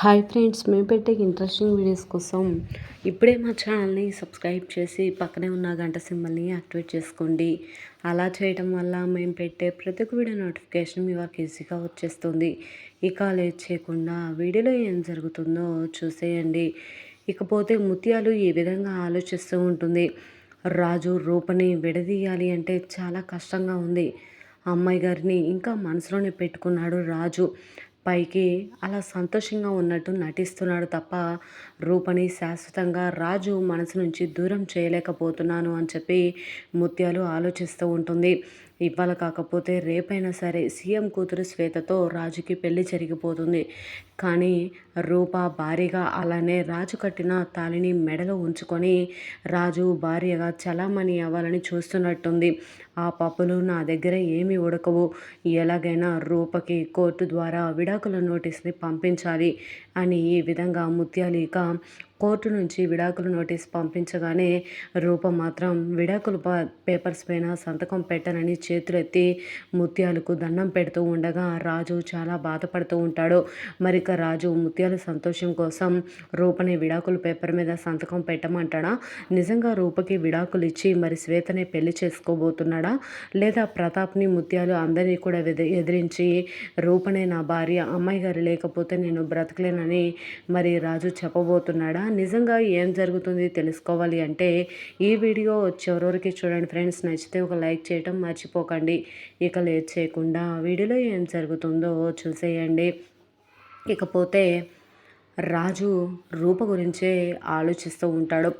Hi friends మేము పెట్టే interesting videos కోసం ఇప్పుడే మా ఛానల్ని సబ్స్క్రైబ్ చేసి పక్కనే ఉన్న గంట సింబల్ని యాక్టివేట్ చేసుకోండి. అలా చేయడం వల్ల మేము పెట్టే ప్రతి ఒక్క వీడియో నోటిఫికేషన్ మీ వారికి ఈజీగా వచ్చేస్తుంది. ఇక లేట్ చేయకుండా వీడియోలో ఏం జరుగుతుందో చూసేయండి. ఇకపోతే ముత్యాలు ఏ విధంగా ఆలోచిస్తూ ఉంటుంది. రాజు రూపని విడదీయాలి అంటే చాలా కష్టంగా ఉంది. అమ్మాయి గారిని ఇంకా మనసులోనే పెట్టుకున్నాడు రాజు. పైకి అలా సంతోషంగా ఉన్నట్టు నటిస్తున్నాడు తప్ప రూపని శాశ్వతంగా రాజు మనసు నుంచి దూరం చేయలేకపోతున్నాను అని చెప్పి ముత్యాలు ఆలోచిస్తూ ఉంటుంది. ఇవాళ కాకపోతే రేపైనా సరే సీఎం కూతురు శ్వేతతో రాజుకి పెళ్ళి జరిగిపోతుంది. కానీ రూప భారీగా అలానే రాజు కట్టిన తాలిని మెడలో ఉంచుకొని రాజు భార్యగా చలామణి అవ్వాలని చూస్తున్నట్టుంది. ఆ పప్పులు నా దగ్గర ఏమి ఉడకవు. ఎలాగైనా రూపకి కోర్టు ద్వారా విడాకుల నోటీస్ని పంపించాలి అని ఈ విధంగా ముత్యాలిక కోర్టు నుంచి విడాకులు నోటీస్ పంపించగానే రూప మాత్రం విడాకులు పేపర్స్ పైన సంతకం పెట్టనని చేతులెత్తి ముత్యాలకు దండం పెడుతూ ఉండగా రాజు చాలా బాధపడుతూ ఉంటాడు. మరిక రాజు ముత్యాల సంతోషం కోసం రూపని విడాకుల పేపర్ మీద సంతకం పెట్టమంటాడా? నిజంగా రూపకి విడాకులు ఇచ్చి మరి శ్వేతనే పెళ్ళి చేసుకోబోతున్నాడా? లేదా ప్రతాప్ని ముత్యాలు అందరినీ కూడా ఎదిరించి రూపనే నా భార్య అమ్మాయి గారు లేకపోతే నేను బ్రతకలేనని మరి రాజు చెప్పబోతున్నాడా? నిజంగా ఏం జరుగుతుంది తెలుసుకోవాలి అంటే ఈ వీడియో చివరికి చూడండి ఫ్రెండ్స్. నచ్చితే ఒక లైక్ చేయటం మర్చిపోకండి. ఇక లేట్ చేయకుండా వీడియోలో ఏం జరుగుతుందో చూసేయండి. ఇకపోతే రాజు రూప గురించే ఆలోచిస్తూ ఉంటాడు.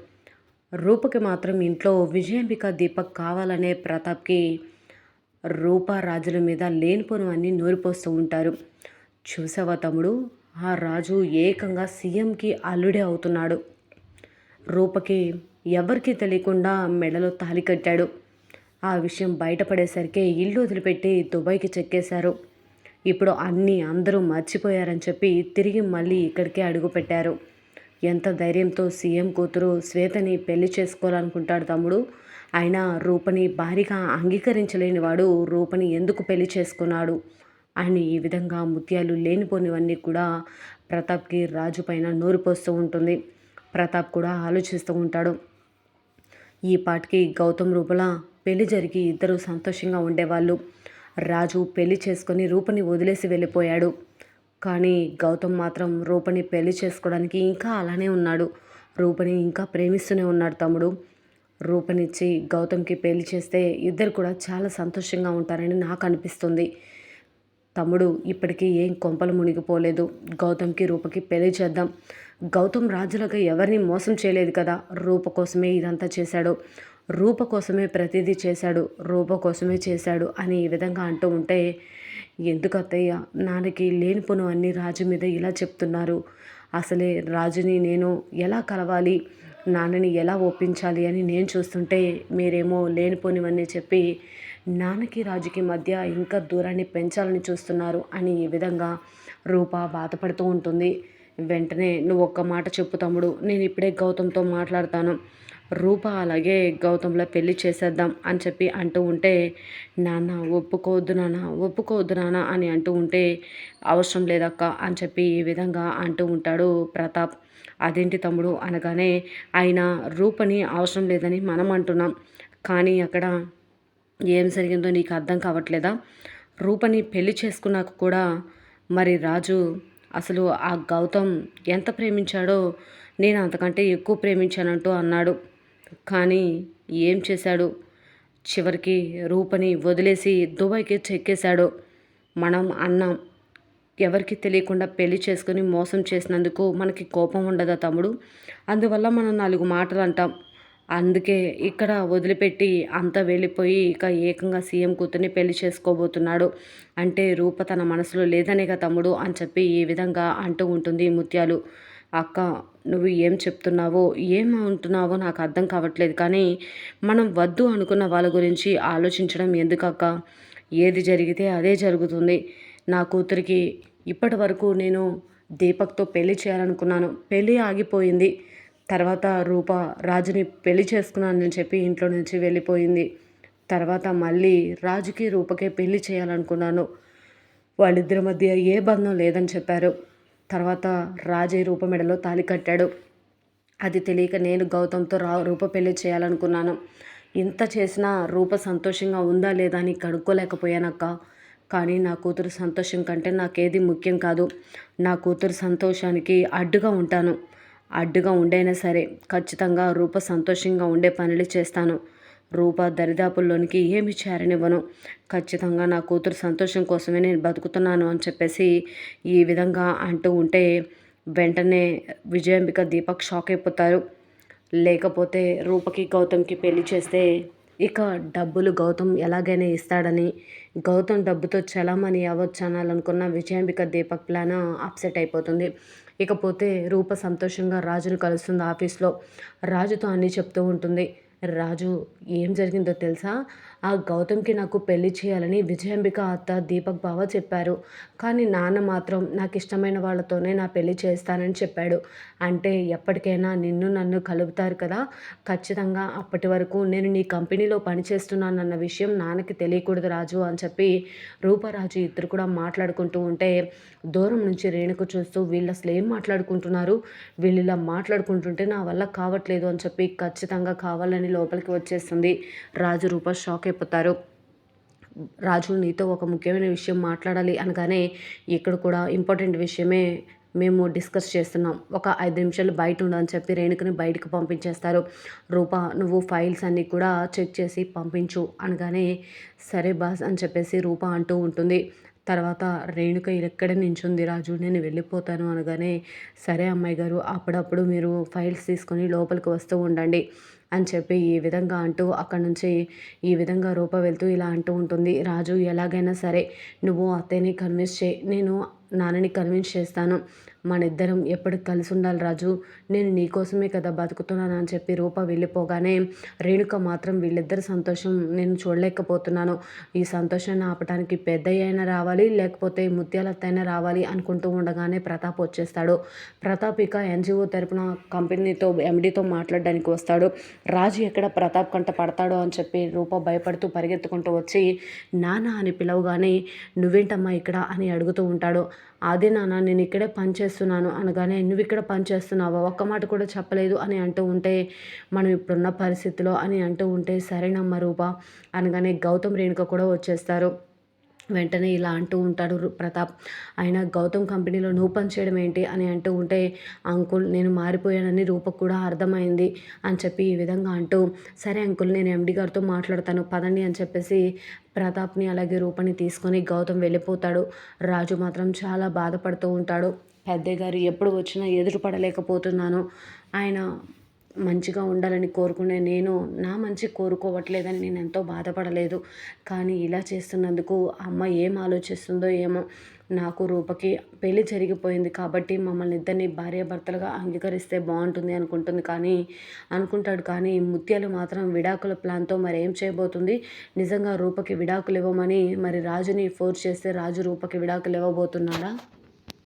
రూపకి మాత్రం ఇంట్లో విజయాంబిక దీపక్ కావాలనే ప్రతాప్కి రూప రాజుల మీద లేనిపోనివన్నీ నూరిపోస్తూ ఉంటారు. చూసావా తమ్ముడు? ఆ రాజు ఏకంగా సీఎంకి అల్లుడే అవుతున్నాడు. రూపకి ఎవరికి తెలియకుండా మెడలో తాలి కట్టాడు. ఆ విషయం బయటపడేసరికి ఇల్లు వదిలిపెట్టి దుబాయ్కి చెక్కేశారు. ఇప్పుడు అన్నీ అందరూ మర్చిపోయారని చెప్పి తిరిగి మళ్ళీ ఇక్కడికే అడుగుపెట్టారు. ఎంత ధైర్యంతో సీఎం కూతురు శ్వేతని పెళ్ళి చేసుకోవాలనుకుంటాడు తమ్ముడు. అయినా రూపని భారీగా అంగీకరించలేని వాడు రూపని ఎందుకు పెళ్ళి చేసుకున్నాడు? అని ఈ విధంగా ముత్యాలు లేనిపోనివన్నీ కూడా ప్రతాప్కి రాజు పైన నోరు పోస్తూ ఉంటుంది. ప్రతాప్ కూడా ఆలోచిస్తూ ఉంటాడు. ఈ పాటికి గౌతమ్ రూపల పెళ్ళి జరిగి ఇద్దరు సంతోషంగా ఉండేవాళ్ళు. రాజు పెళ్ళి చేసుకొని రూపని వదిలేసి వెళ్ళిపోయాడు. కానీ గౌతమ్ మాత్రం రూపని పెళ్ళి చేసుకోవడానికి ఇంకా అలానే ఉన్నాడు. రూపని ఇంకా ప్రేమిస్తూనే ఉన్నాడు తమ్ముడు. రూపనిచ్చి గౌతమ్కి పెళ్ళి చేస్తే ఇద్దరు కూడా చాలా సంతోషంగా ఉంటారని నాకు అనిపిస్తుంది. తమ్ముడు ఇప్పటికీ ఏం కొంపలు మునిగిపోలేదు. గౌతమ్కి రూపకి పెళ్ళి చేద్దాం. గౌతమ్ రాజులకు ఎవరిని మోసం చేయలేదు కదా? రూప కోసమే ఇదంతా చేశాడు. రూప కోసమే ప్రతిదీ చేశాడు. రూప కోసమే చేశాడు అని ఈ విధంగా అంటూ ఉంటే ఎందుకు అత్తయ్య? నాన్నకి లేనిపోను అన్ని రాజు మీద ఇలా చెప్తున్నారు. అసలే రాజుని నేను ఎలా కలవాలి? నాన్నని ఎలా ఒప్పించాలి? అని నేను చూస్తుంటే మీరేమో లేనిపోనివన్నీ చెప్పి నాన్నకి రాజుకి మధ్య ఇంకా దూరాన్ని పెంచాలని చూస్తున్నారు అని ఈ విధంగా రూప బాధపడుతూ ఉంటుంది. వెంటనే నువ్వు ఒక్క మాట చెప్పు తమ్ముడు నేను ఇప్పుడే గౌతమ్తో మాట్లాడతాను. రూప అలాగే గౌతంలో పెళ్ళి చేసేద్దాం అని చెప్పి అంటూ ఉంటే నాన్న ఒప్పుకోవద్దు నాన్న ఒప్పుకోవద్దు నాన్న అని అంటూ ఉంటే అవసరం లేదక్క అని చెప్పి ఈ విధంగా అంటూ ఉంటాడు ప్రతాప్. అదేంటి తమ్ముడు అనగానే ఆయన రూపని అవసరం లేదని మనం అంటున్నాం. కానీ అక్కడ ఏం జరిగిందో నీకు అర్థం కావట్లేదా? రూపని పెళ్ళి చేసుకున్నాక కూడా మరి రాజు అసలు ఆ గౌతమ్ ఎంత ప్రేమించాడో నేను అంతకంటే ఎక్కువ ప్రేమించానంటూ అన్నాడు. కానీ ఏం చేశాడు? చివరికి రూపని వదిలేసి దుబాయ్కి చెక్కేశాడు. మనం అన్నాం ఎవరికి తెలియకుండా పెళ్ళి చేసుకుని మోసం చేసినందుకు మనకి కోపం ఉండదా తమ్ముడు? అందువల్ల మనం నాలుగు మాటలు అంటాం. అందుకే ఇక్కడ వదిలిపెట్టి అంతా వెళ్ళిపోయి ఇక ఏకంగా సీఎం కూతుర్ని పెళ్ళి చేసుకోబోతున్నాడు. అంటే రూప తన మనసులో లేదనేగా తమ్ముడు అని చెప్పి ఈ విధంగా అంటూ ఉంటుంది ముత్యాలు. అక్క నువ్వు ఏం చెప్తున్నావో ఏం అంటున్నావో నాకు అర్థం కావట్లేదు కానీ మనం వద్దు అనుకున్న వాళ్ళ గురించి ఆలోచించడం ఎందుకక్క? ఏది జరిగితే అదే జరుగుతుంది. నా కూతురికి ఇప్పటి వరకు నేను దీపక్తో పెళ్ళి చేయాలనుకున్నాను. పెళ్ళి ఆగిపోయింది. తర్వాత రూప రాజుని పెళ్ళి చేసుకున్నానని చెప్పి ఇంట్లో నుంచి వెళ్ళిపోయింది. తర్వాత మళ్ళీ రాజుకి రూపకే పెళ్ళి చేయాలనుకున్నాను. వాళ్ళిద్దరి మధ్య ఏ బంధం లేదని చెప్పారు. తర్వాత రాజే రూప మెడలో తాళి కట్టాడు. అది తెలియక నేను గౌతమ్తో రా రూప పెళ్ళి చేయాలనుకున్నాను. ఇంత చేసినా రూప సంతోషంగా ఉందా లేదా అని కనుక్కోలేకపోయానక్క. కానీ నా కూతురు సంతోషం కంటే నాకేది ముఖ్యం కాదు. నా కూతురు సంతోషానికి అడ్డుగా ఉంటాను. అడ్డుగా ఉండైనా సరే ఖచ్చితంగా రూప సంతోషంగా ఉండే పనులు చేస్తాను. రూప దరిదాపుల్లోనికి ఏమి చేరనివ్వను. ఖచ్చితంగా నా కూతురు సంతోషం కోసమే నేను బతుకుతున్నాను అని చెప్పేసి ఈ విధంగా అంటూ ఉంటే వెంటనే విజయాంబిక దీపక్ షాక్ అయిపోతారు. లేకపోతే రూపకి గౌతమ్కి పెళ్ళి చేస్తే ఇక డబ్బులు గౌతమ్ ఎలాగైనా ఇస్తాడని గౌతమ్ డబ్బుతో చలామణి అవ్వచ్చు అనాలనుకున్న విజయాంబిక దీపక్ ప్లాన్ అప్సెట్ అయిపోతుంది. ఇకపోతే రూప సంతోషంగా రాజును కలుస్తుంది ఆఫీస్లో. రాజుతో అన్నీ చెప్తూ ఉంటుంది. రాజు ఏం జరిగిందో తెలుసా? ఆ గౌతమ్కి నాకు పెళ్ళి చేయాలని విజయాంబిక అత్త దీపక్ బావ చెప్పారు. కానీ నాన్న మాత్రం నాకు ఇష్టమైన వాళ్ళతోనే నా పెళ్ళి చేస్తానని చెప్పాడు. అంటే ఎప్పటికైనా నిన్ను నన్ను కలుపుతారు కదా? ఖచ్చితంగా అప్పటి వరకు నేను నీ కంపెనీలో పనిచేస్తున్నానన్న విషయం నాన్నకి తెలియకూడదు రాజు అని చెప్పి రూపరాజు ఇద్దరు కూడా మాట్లాడుకుంటూ ఉంటే దూరం నుంచి రేణుకు చూస్తూ వీళ్ళు అసలు ఏం మాట్లాడుకుంటున్నారు? వీళ్ళు ఇలా మాట్లాడుకుంటుంటే నా వల్ల కావట్లేదు అని చెప్పి ఖచ్చితంగా కావాలని లోపలికి వచ్చేస్తుంది. రాజు రూప షాక్ అయిపోతారు. రాజు నీతో ఒక ముఖ్యమైన విషయం మాట్లాడాలి అనగానే ఇక్కడ కూడా ఇంపార్టెంట్ విషయమే మేము డిస్కస్ చేస్తున్నాం. ఒక ఐదు నిమిషాలు బయట ఉండని చెప్పి రేణుకని బయటకు పంపించేస్తారు. రూప నువ్వు ఫైల్స్ అన్నీ కూడా చెక్ చేసి పంపించు అనగానే సరే బాస్ అని చెప్పేసి రూప అంటూ ఉంటుంది. తర్వాత రేణుక ఎక్కడ నించుంది రాజు? నేను వెళ్ళిపోతాను అనగానే సరే అమ్మాయి గారు అప్పుడప్పుడు మీరు ఫైల్స్ తీసుకొని లోపలికి వస్తూ ఉండండి. అని చెప్పి ఈ విధంగా అంటూ అక్కడ నుంచి ఈ విధంగా రూప వెళ్తూ ఇలా అంటూ ఉంటుంది. రాజు ఎలాగైనా సరే నువ్వు అత్తయ్యని కన్విన్స్ చేయి. నేను నాన్నని కన్విన్స్ చేస్తాను. మన ఇద్దరం ఎప్పటికి కలిసి ఉండాలి రాజు. నేను నీకోసమే కదా బతుకుతున్నాను అని చెప్పి రూప వెళ్ళిపోగానే రేణుక మాత్రం వీళ్ళిద్దరి సంతోషం నేను చూడలేకపోతున్నాను. ఈ సంతోషాన్ని ఆపడానికి పెద్దయ్యైనా రావాలి లేకపోతే ముత్యాలత్తైనా రావాలి అనుకుంటూ ఉండగానే ప్రతాప్ వచ్చేస్తాడు. ప్రతాప్ ఇక ఎన్జిఓ తరపున కంపెనీతో ఎండితో మాట్లాడడానికి వస్తాడు. రాజు ఎక్కడ ప్రతాప్ కంట పడతాడో అని చెప్పి రూప భయపడుతూ పరిగెత్తుకుంటూ వచ్చి నాన్న అని పిలవగానే నువ్వేంటమ్మా ఇక్కడ అని అడుగుతూ ఉంటాడు. అదే నాన్న నేను ఇక్కడే పనిచేస్తున్నాను అనగానే నువ్వు ఇక్కడ పనిచేస్తున్నావా ఒక్క మాట కూడా చెప్పలేదు అని అంటూ ఉంటే మనం ఇప్పుడున్న పరిస్థితిలో అని అంటూ ఉంటే సరేనమ్మ రూప అనగానే గౌతమ్ రేణుక కూడా వచ్చేస్తారు. వెంటనే ఇలా అంటూ ఉంటాడు ప్రతాప్. ఆయన గౌతమ్ కంపెనీలో నువ్వు పని చేయడం ఏంటి అని అంటూ ఉంటే అంకుల్ నేను మారిపోయానని రూపకు కూడా అర్థమైంది అని చెప్పి ఈ విధంగా అంటూ సరే అంకుల్ నేను ఎండి గారితో మాట్లాడతాను పదండి అని చెప్పేసి ప్రతాప్ని అలాగే రూపని తీసుకొని గౌతమ్ వెళ్ళిపోతాడు. రాజు మాత్రం చాలా బాధపడుతూ ఉంటాడు. పెద్దయ్య గారు ఎప్పుడు వచ్చినా ఎదురు పడలేకపోతున్నాను ఆయన మంచిగా ఉండాలని కోరుకునే నేను నా మంచి కోరుకోవట్లేదని నేను ఎంతో బాధపడలేదు. కానీ ఇలా చేస్తున్నందుకు అమ్మ ఏం ఆలోచిస్తుందో ఏమో నాకు రూపకి పెళ్ళి జరిగిపోయింది కాబట్టి మమ్మల్ని ఇద్దరిని భార్యాభర్తలుగా అంగీకరిస్తే బాగుంటుంది అనుకుంటుంది కానీ అనుకుంటాడు. కానీ ముత్యాలు మాత్రం విడాకుల ప్లాన్తో మరి ఏం చేయబోతుంది? నిజంగా రూపకి విడాకులు ఇవ్వమని మరి రాజుని ఫోర్స్ చేస్తే రాజు రూపకి విడాకులు ఇవ్వబోతున్నాడా?